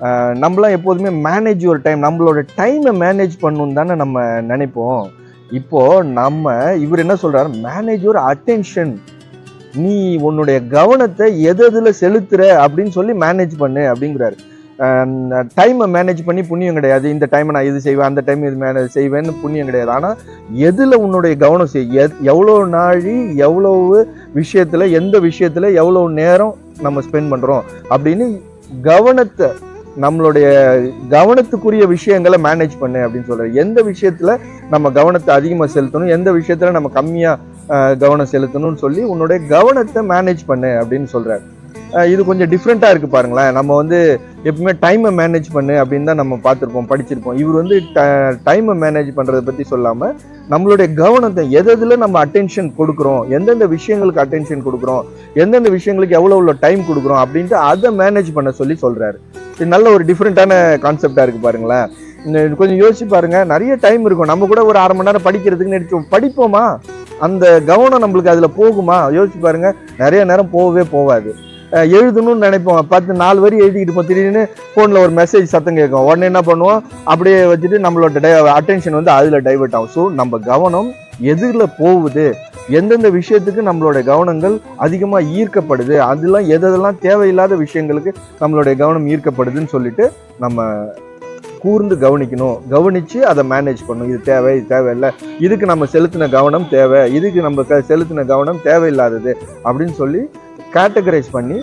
நம்மளாம் எப்போதுமே மேனேஜ் ஒரு டைம் நம்மளோட டைமை மேனேஜ் பண்ணணும் தானே நம்ம நினைப்போம். இப்போது நம்ம இவர் என்ன சொல்கிறார் மேனேஜ் ஒரு அட்டென்ஷன் நீ உன்னுடைய கவனத்தை எது எதில் செலுத்துற அப்படின்னு சொல்லி மேனேஜ் பண்ணு அப்படிங்கிறாரு. டைமை மேனேஜ் பண்ணி புண்ணியம் கிடையாது. இந்த டைமை நான் இது செய்வேன் அந்த டைம் இது மேனேஜ் செய்வேன்னு புண்ணியம் கிடையாது. ஆனால் எதில் உன்னுடைய கவனம் செய்? எத்- எவ்வளோ நாழி எவ்வளவு விஷயத்தில் எந்த விஷயத்தில் எவ்வளோ நேரம் நம்ம ஸ்பெண்ட் பண்ணுறோம் அப்படின்னு கவனத்தை நம்மளுடைய கவனத்துக்குரிய விஷயங்களை மேனேஜ் பண்ணு அப்படின்னு சொல்றாரு. எந்த விஷயத்துல நம்ம கவனத்தை அதிகமாக செலுத்தணும்? எந்த விஷயத்துல நம்ம கம்மியா அஹ், கவனம் செலுத்தணும்னு சொல்லி உன்னுடைய கவனத்தை மேனேஜ் பண்ணு அப்படின்னு சொல்கிறார் இது கொஞ்சம் டிஃப்ரெண்ட்டாக இருக்குது பாருங்களேன். நம்ம வந்து எப்பவுமே டைமை மேனேஜ் பண்ணு அப்படின்னு தான் நம்ம பார்த்துருப்போம் படிச்சிருப்போம். இவர் வந்து டைமை மேனேஜ் பண்ணுறதை பற்றி சொல்லாமல் நம்மளுடைய கவனத்தை எது நம்ம அட்டென்ஷன் கொடுக்குறோம் எந்தெந்த விஷயங்களுக்கு அட்டென்ஷன் கொடுக்குறோம் எந்தெந்த விஷயங்களுக்கு எவ்வளோ உள்ள டைம் கொடுக்குறோம் அப்படின்ட்டு அதை மேனேஜ் பண்ண சொல்லி சொல்கிறாரு இது நல்ல ஒரு டிஃப்ரெண்ட்டான கான்செப்டாக இருக்கு பாருங்களேன். இது கொஞ்சம் யோசிச்சு பாருங்க நிறைய டைம் இருக்கும். நம்ம கூட ஒரு அரை மணி நேரம் படிக்கிறதுக்குன்னு நினைச்சோம் படிப்போமா? அந்த கவனம் நம்மளுக்கு அதில் போகுமா? யோசிச்சு பாருங்க நிறைய நேரம் போகவே போகாது. எழுதணும்னு நினைப்போம். பத்து நாலு வரி எழுதிக்கிட்டு இருப்போம். திடீர்னு ஃபோனில் ஒரு மெசேஜ் சத்தம் கேட்கும். உடனே என்ன பண்ணுவோம்? அப்படியே வச்சுட்டு நம்மளோட டை அட்டென்ஷன் வந்து அதில் டைவர்ட் ஆகும். ஸோ நம்ம கவனம் எதிரில் போகுது. எந்தெந்த விஷயத்துக்கு நம்மளோட கவனங்கள் அதிகமாக ஈர்க்கப்படுது அதெல்லாம் எதெல்லாம் தேவையில்லாத விஷயங்களுக்கு நம்மளுடைய கவனம் ஈர்க்கப்படுதுன்னு சொல்லிட்டு நம்ம கூர்ந்து கவனிக்கணும். கவனிச்சு அதை மேனேஜ் பண்ணணும். இது தேவை இது தேவையில்லை. இதுக்கு நம்ம செலுத்தின கவனம் தேவை. இதுக்கு நம்ம க- செலுத்தின கவனம் தேவையில்லாதது அப்படின்னு சொல்லி கேட்டகரைஸ் பண்ணி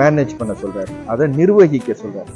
மேனேஜ் பண்ண சொல்றாரு. அதை நிர்வகிக்க சொல்கிறார்